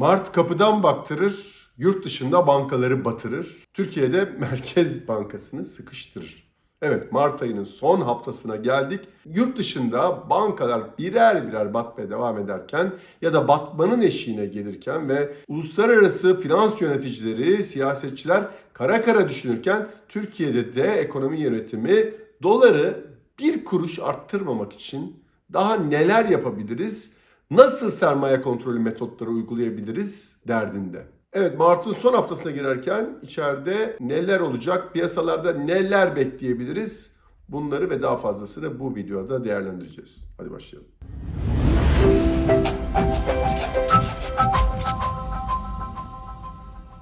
Mart kapıdan baktırır, yurt dışında bankaları batırır. Türkiye'de Merkez Bankası'nı sıkıştırır. Evet Mart ayının son haftasına geldik. Yurt dışında bankalar birer birer batmaya devam ederken ya da batmanın eşiğine gelirken ve uluslararası finans yöneticileri, siyasetçiler kara kara düşünürken Türkiye'de de ekonomi yönetimi doları bir kuruş arttırmamak için daha neler yapabiliriz? Nasıl sermaye kontrolü metotları uygulayabiliriz derdinde. Evet Mart'ın son haftasına girerken içeride neler olacak, piyasalarda neler bekleyebiliriz? Bunları ve daha fazlasını bu videoda değerlendireceğiz. Hadi başlayalım.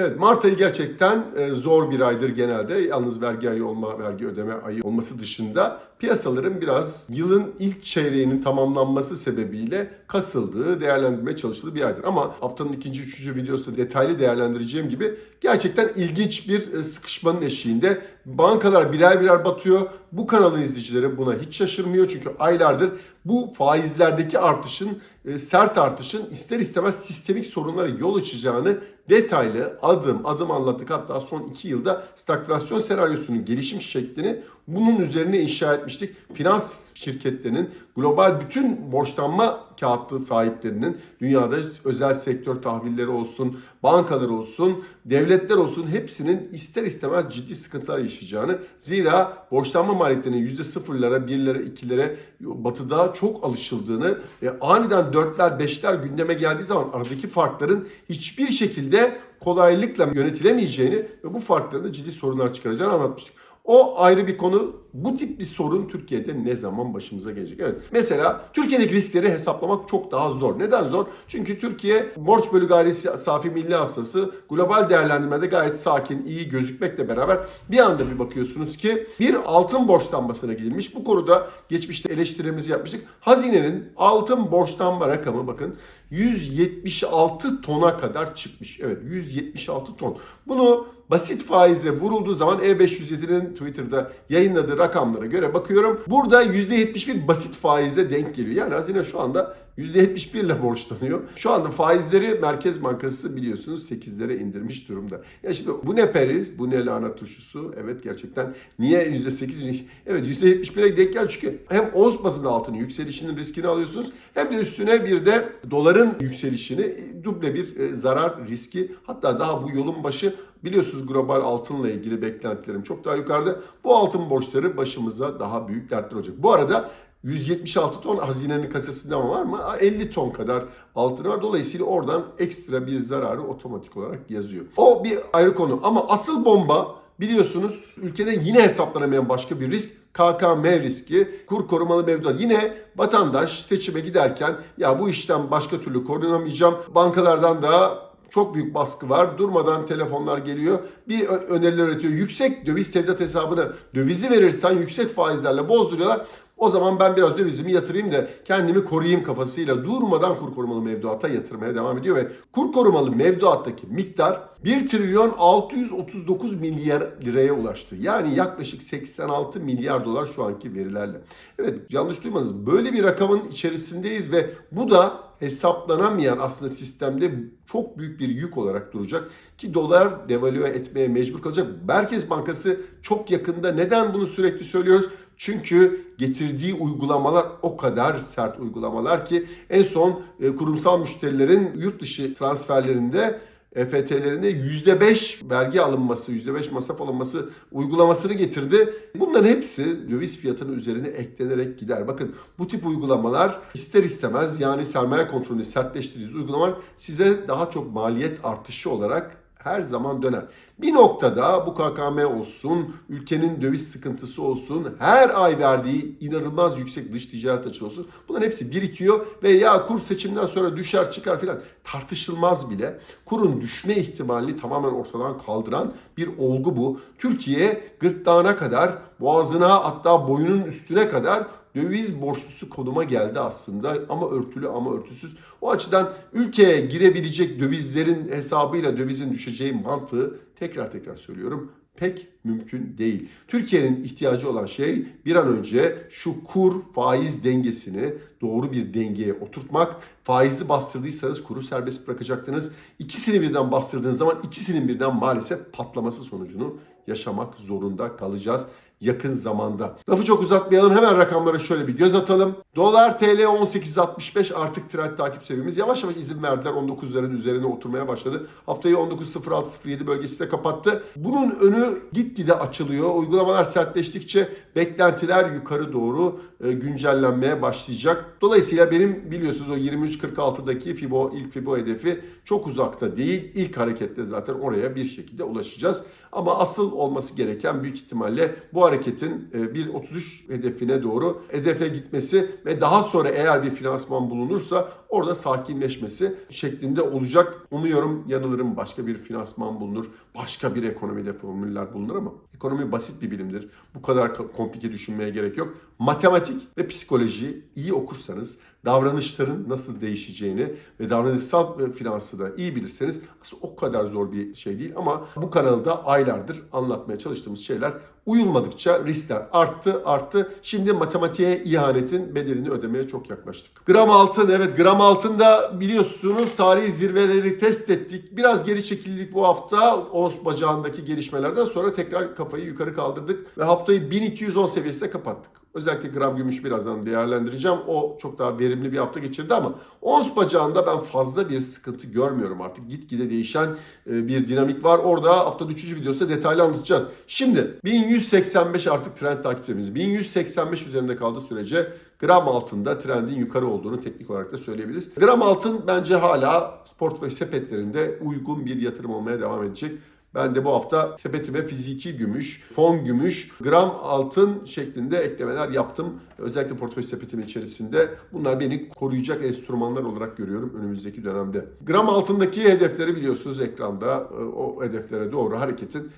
Evet Mart ayı gerçekten e, zor bir aydır genelde. Yalnız vergi ayı olma, vergi ödeme ayı olması dışında piyasaların biraz yılın ilk çeyreğinin tamamlanması sebebiyle kasıldığı, değerlendirmeye çalışıldığı bir aydır. Ama haftanın ikinci, üçüncü videosunda detaylı değerlendireceğim gibi gerçekten ilginç bir e, sıkışmanın eşiğinde. Bankalar birer birer batıyor. Bu kanalın izleyicileri buna hiç şaşırmıyor. Çünkü aylardır bu faizlerdeki artışın, e, sert artışın ister istemez sistemik sorunlara yol açacağını detaylı adım adım anlattık. Hatta son iki yılda stagflasyon senaryosunun gelişim şeklini bunun üzerine inşa etmiştik. Finans şirketlerinin global bütün borçlanma kağıtlı sahiplerinin dünyada özel sektör tahvilleri olsun, bankalar olsun, devletler olsun hepsinin ister istemez ciddi sıkıntılar yaşayacağını zira borçlanma maliyetlerinin %0'lara, 1'lere, 2'lere batıda çok alışıldığını ve aniden 4'ler, 5'ler gündeme geldiği zaman aradaki farkların hiçbir şekilde kolaylıkla yönetilemeyeceğini ve bu farkların da ciddi sorunlar çıkaracağını anlatmıştık. O ayrı bir konu. Bu tip bir sorun Türkiye'de ne zaman başımıza gelecek? Evet. Mesela Türkiye'deki riskleri hesaplamak çok daha zor. Neden zor? Çünkü Türkiye borç bölü gayri safi milli hasılası global değerlendirmede gayet sakin, iyi gözükmekle beraber bir anda bir bakıyorsunuz ki bir altın borçlanmasına gidilmiş. Bu konuda geçmişte eleştirimizi yapmıştık. Hazinenin altın borçlanma rakamı bakın 176 tona kadar çıkmış. Evet 176 ton. Bunu basit faize vurulduğu zaman E507'nin Twitter'da yayınladığı rakamlara göre bakıyorum. Burada %71 basit faize denk geliyor. Yani hazine şu anda %71 ile borçlanıyor. Şu anda faizleri Merkez Bankası biliyorsunuz 8'lere indirmiş durumda. Ya şimdi bu ne periz, bu ne lahana turşusu? Evet gerçekten niye %8? Evet %71'e denk gel çünkü hem Oğuz bazında altının yükselişinin riskini alıyorsunuz hem de üstüne bir de doların yükselişini duble bir e, zarar riski hatta daha bu yolun başı Biliyorsunuz global altınla ilgili beklentilerim çok daha yukarıda. Bu altın borçları başımıza daha büyük dertler olacak. Bu arada 176 ton hazinenin kasasında var mı? 50 ton kadar altın var. Dolayısıyla oradan ekstra bir zararı otomatik olarak yazıyor. O bir ayrı konu. Ama asıl bomba biliyorsunuz ülkede yine hesaplanamayan başka bir risk KKM riski, kur korumalı mevduat. Yine vatandaş seçime giderken ya bu işten başka türlü korunamayacağım. Bankalardan da çok büyük baskı var. Durmadan telefonlar geliyor. Bir öneriler üretiyor. Yüksek döviz tevdiat hesabını dövizi verirsen yüksek faizlerle bozduruyorlar. O zaman ben biraz dövizimi yatırayım da kendimi koruyayım kafasıyla durmadan kur korumalı mevduata yatırmaya devam ediyor ve kur korumalı mevduattaki miktar 1 trilyon 639 milyar liraya ulaştı. Yani yaklaşık 86 milyar dolar şu anki verilerle. Evet yanlış duymadınız. Böyle bir rakamın içerisindeyiz ve bu da hesaplanamayan aslında sistemde çok büyük bir yük olarak duracak ki dolar devalüe etmeye mecbur kalacak. Merkez Bankası çok yakında neden bunu sürekli söylüyoruz? Çünkü getirdiği uygulamalar o kadar sert uygulamalar ki en son e, kurumsal müşterilerin yurt dışı transferlerinde EFT'lerinde %5 vergi alınması, %5 masraf alınması uygulamasını getirdi. Bunların hepsi döviz fiyatının üzerine eklenerek gider. Bakın bu tip uygulamalar ister istemez yani sermaye kontrolünü sertleştirdiğiniz uygulamalar size daha çok maliyet artışı olarak her zaman döner. Bir noktada bu KKM olsun, ülkenin döviz sıkıntısı olsun, her ay verdiği inanılmaz yüksek dış ticaret açığı olsun. Bunların hepsi birikiyor ve ya kur seçimden sonra düşer çıkar filan tartışılmaz bile. Kurun düşme ihtimalini tamamen ortadan kaldıran bir olgu bu. Türkiye gırtlağına kadar, boğazına hatta boyunun üstüne kadar döviz borçlusu konuma geldi aslında ama örtülü ama örtüsüz. O açıdan ülkeye girebilecek dövizlerin hesabıyla dövizin düşeceği mantığı tekrar tekrar söylüyorum pek mümkün değil. Türkiye'nin ihtiyacı olan şey bir an önce şu kur faiz dengesini doğru bir dengeye oturtmak. Faizi bastırdıysanız kuru serbest bırakacaktınız. İkisini birden bastırdığınız zaman ikisinin birden maalesef patlaması sonucunu yaşamak zorunda kalacağız yakın zamanda. Lafı çok uzatmayalım. Hemen rakamlara şöyle bir göz atalım. Dolar TL 18.65 artık trend takip seviyemiz. Yavaş yavaş izin verdiler. 19'ların üzerine oturmaya başladı. Haftayı 19.06.07 bölgesinde kapattı. Bunun önü gitgide açılıyor. Uygulamalar sertleştikçe beklentiler yukarı doğru e, güncellenmeye başlayacak. Dolayısıyla benim biliyorsunuz o 23.46'daki Fibo ilk Fibo hedefi çok uzakta değil. İlk harekette zaten oraya bir şekilde ulaşacağız. Ama asıl olması gereken büyük ihtimalle bu hareketin e, bir 33 hedefine doğru hedefe gitmesi ve daha sonra eğer bir finansman bulunursa orada sakinleşmesi şeklinde olacak. Umuyorum yanılırım başka bir finansman bulunur. Başka bir ekonomide formüller bulunur ama ekonomi basit bir bilimdir. Bu kadar komplike düşünmeye gerek yok. Matematik ve psikoloji iyi okursanız davranışların nasıl değişeceğini ve davranışsal e, finansı da iyi bilirseniz aslında o kadar zor bir şey değil ama bu kanalda aylardır anlatmaya çalıştığımız şeyler uyulmadıkça riskler arttı arttı. Şimdi matematiğe ihanetin bedelini ödemeye çok yaklaştık. Gram altın evet gram altında biliyorsunuz tarihi zirveleri test ettik. Biraz geri çekildik bu hafta ons bacağındaki gelişmelerden sonra tekrar kafayı yukarı kaldırdık ve haftayı 1210 seviyesinde kapattık. Özellikle gram gümüş birazdan değerlendireceğim. O çok daha verimli bir hafta geçirdi ama ons bacağında ben fazla bir sıkıntı görmüyorum artık. Gitgide değişen e, bir dinamik var. Orada haftanın 3. videosu detaylı anlatacağız. Şimdi 1185 artık trend takipçimiz. 1185 üzerinde kaldığı sürece gram altında trendin yukarı olduğunu teknik olarak da söyleyebiliriz. Gram altın bence hala portföy sepetlerinde uygun bir yatırım olmaya devam edecek. Ben de bu hafta sepetime fiziki gümüş, fon gümüş, gram altın şeklinde eklemeler yaptım. Özellikle portföy sepetimin içerisinde. Bunlar beni koruyacak enstrümanlar olarak görüyorum önümüzdeki dönemde. Gram altındaki hedefleri biliyorsunuz ekranda. E, O hedeflere doğru hareketin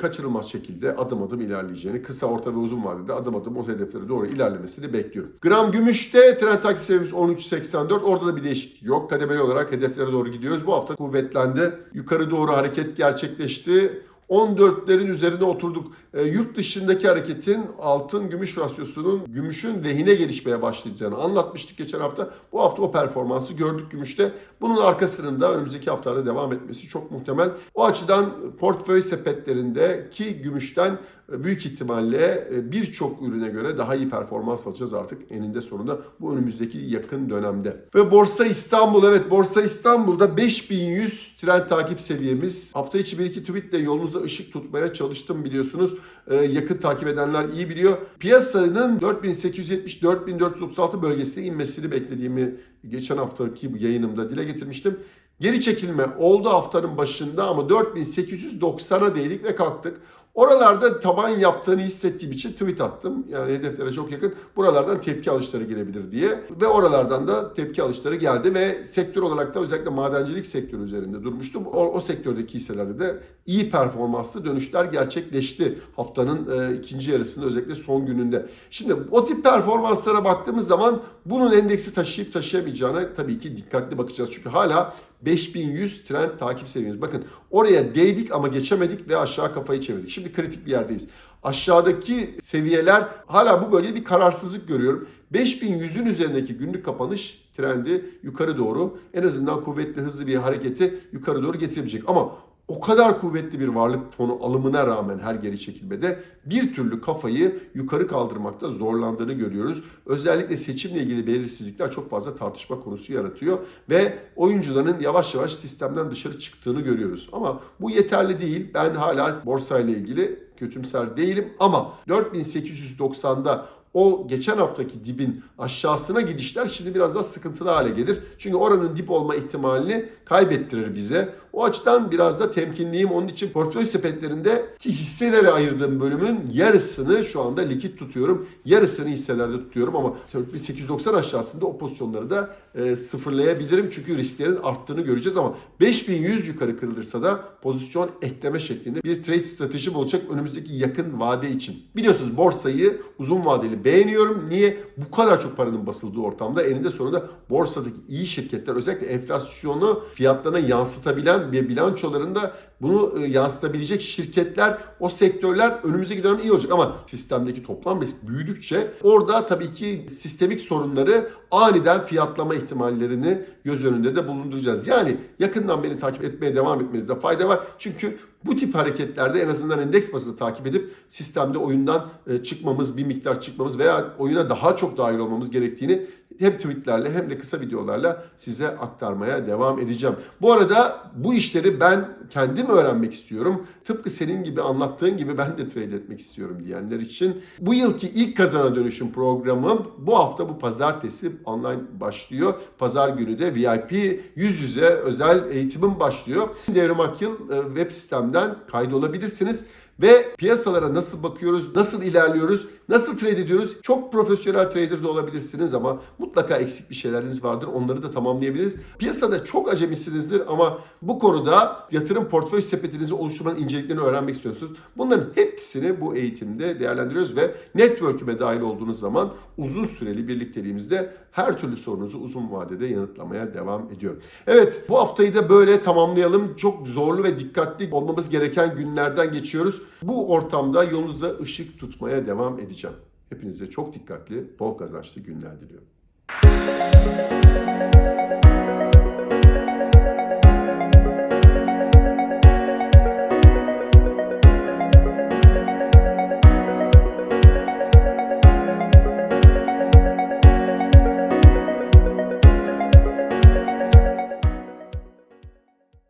kaçırılmaz şekilde adım adım ilerleyeceğini, kısa, orta ve uzun vadede adım adım o hedeflere doğru ilerlemesini bekliyorum. Gram gümüşte trend takip seviyemiz 13.84. Orada da bir değişiklik yok. Kademeli olarak hedeflere doğru gidiyoruz. Bu hafta kuvvetlendi. Yukarı doğru hareket gerçekleşti. 14'lerin üzerine oturduk. E, yurt dışındaki hareketin altın gümüş rasyosunun gümüşün lehine gelişmeye başlayacağını anlatmıştık geçen hafta. Bu hafta o performansı gördük gümüşte. Bunun arkasının da önümüzdeki haftalarda devam etmesi çok muhtemel. O açıdan portföy sepetlerindeki gümüşten büyük ihtimalle e, birçok ürüne göre daha iyi performans alacağız artık eninde sonunda bu önümüzdeki yakın dönemde. Ve Borsa İstanbul evet Borsa İstanbul'da 5100 trend takip seviyemiz. Hafta içi bir iki tweetle yolunuza ışık tutmaya çalıştım biliyorsunuz. Ee, yakın takip edenler iyi biliyor. Piyasanın 4870-4436 bölgesine inmesini beklediğimi geçen haftaki yayınımda dile getirmiştim. Geri çekilme oldu haftanın başında ama 4890'a değdik ve kalktık. Oralarda taban yaptığını hissettiğim için tweet attım. Yani hedeflere çok yakın. Buralardan tepki alışları girebilir diye. Ve oralardan da tepki alışları geldi ve sektör olarak da özellikle madencilik sektörü üzerinde durmuştum. O, o sektördeki hisselerde de iyi performanslı dönüşler gerçekleşti haftanın e, ikinci yarısında özellikle son gününde. Şimdi o tip performanslara baktığımız zaman bunun endeksi taşıyıp taşıyamayacağına tabii ki dikkatli bakacağız. Çünkü hala 5100 trend takip seviyemiz. Bakın oraya değdik ama geçemedik ve aşağı kafayı çevirdik. Şimdi kritik bir yerdeyiz. Aşağıdaki seviyeler hala bu bölgede bir kararsızlık görüyorum. 5100'ün üzerindeki günlük kapanış trendi yukarı doğru en azından kuvvetli hızlı bir hareketi yukarı doğru getirebilecek. Ama o kadar kuvvetli bir varlık fonu alımına rağmen her geri çekilmede bir türlü kafayı yukarı kaldırmakta zorlandığını görüyoruz. Özellikle seçimle ilgili belirsizlikler çok fazla tartışma konusu yaratıyor ve oyuncuların yavaş yavaş sistemden dışarı çıktığını görüyoruz. Ama bu yeterli değil. Ben hala borsayla ilgili kötümser değilim ama 4890'da o geçen haftaki dibin aşağısına gidişler şimdi biraz daha sıkıntılı hale gelir. Çünkü oranın dip olma ihtimalini kaybettirir bize. O açıdan biraz da temkinliyim. Onun için portföy sepetlerinde ki hisselere ayırdığım bölümün yarısını şu anda likit tutuyorum. Yarısını hisselerde tutuyorum ama 890 aşağısında o pozisyonları da e, sıfırlayabilirim. Çünkü risklerin arttığını göreceğiz ama 5100 yukarı kırılırsa da pozisyon ekleme şeklinde bir trade stratejim olacak önümüzdeki yakın vade için. Biliyorsunuz borsayı uzun vadeli beğeniyorum. Niye? Bu kadar çok paranın basıldığı ortamda eninde sonunda borsadaki iyi şirketler özellikle enflasyonu fiyatlarına yansıtabilen bir bilançolarında bunu e, yansıtabilecek şirketler, o sektörler önümüzdeki dönem iyi olacak. Ama sistemdeki toplam risk büyüdükçe orada tabii ki sistemik sorunları aniden fiyatlama ihtimallerini göz önünde de bulunduracağız. Yani yakından beni takip etmeye devam etmenizde fayda var. Çünkü bu tip hareketlerde en azından endeks bazında takip edip sistemde oyundan e, çıkmamız, bir miktar çıkmamız veya oyuna daha çok dahil olmamız gerektiğini hem tweetlerle hem de kısa videolarla size aktarmaya devam edeceğim. Bu arada bu işleri ben kendim öğrenmek istiyorum. Tıpkı senin gibi anlattığın gibi ben de trade etmek istiyorum diyenler için. Bu yılki ilk kazana dönüşüm programım bu hafta bu pazartesi online başlıyor. Pazar günü de VIP yüz yüze özel eğitimim başlıyor. Devrim Akyıl e, web sitemden kaydolabilirsiniz. Ve piyasalara nasıl bakıyoruz, nasıl ilerliyoruz, nasıl trade ediyoruz? Çok profesyonel trader de olabilirsiniz ama mutlaka eksik bir şeyleriniz vardır. Onları da tamamlayabiliriz. Piyasada çok acemisinizdir ama bu konuda yatırım portföy sepetinizi oluşturmanın inceliklerini öğrenmek istiyorsunuz. Bunların hepsini bu eğitimde değerlendiriyoruz ve network'üme dahil olduğunuz zaman uzun süreli birlikteliğimizde her türlü sorunuzu uzun vadede yanıtlamaya devam ediyorum. Evet bu haftayı da böyle tamamlayalım. Çok zorlu ve dikkatli olmamız gereken günlerden geçiyoruz. Bu ortamda yolunuza ışık tutmaya devam edeceğim. Hepinize çok dikkatli, bol kazançlı günler diliyorum.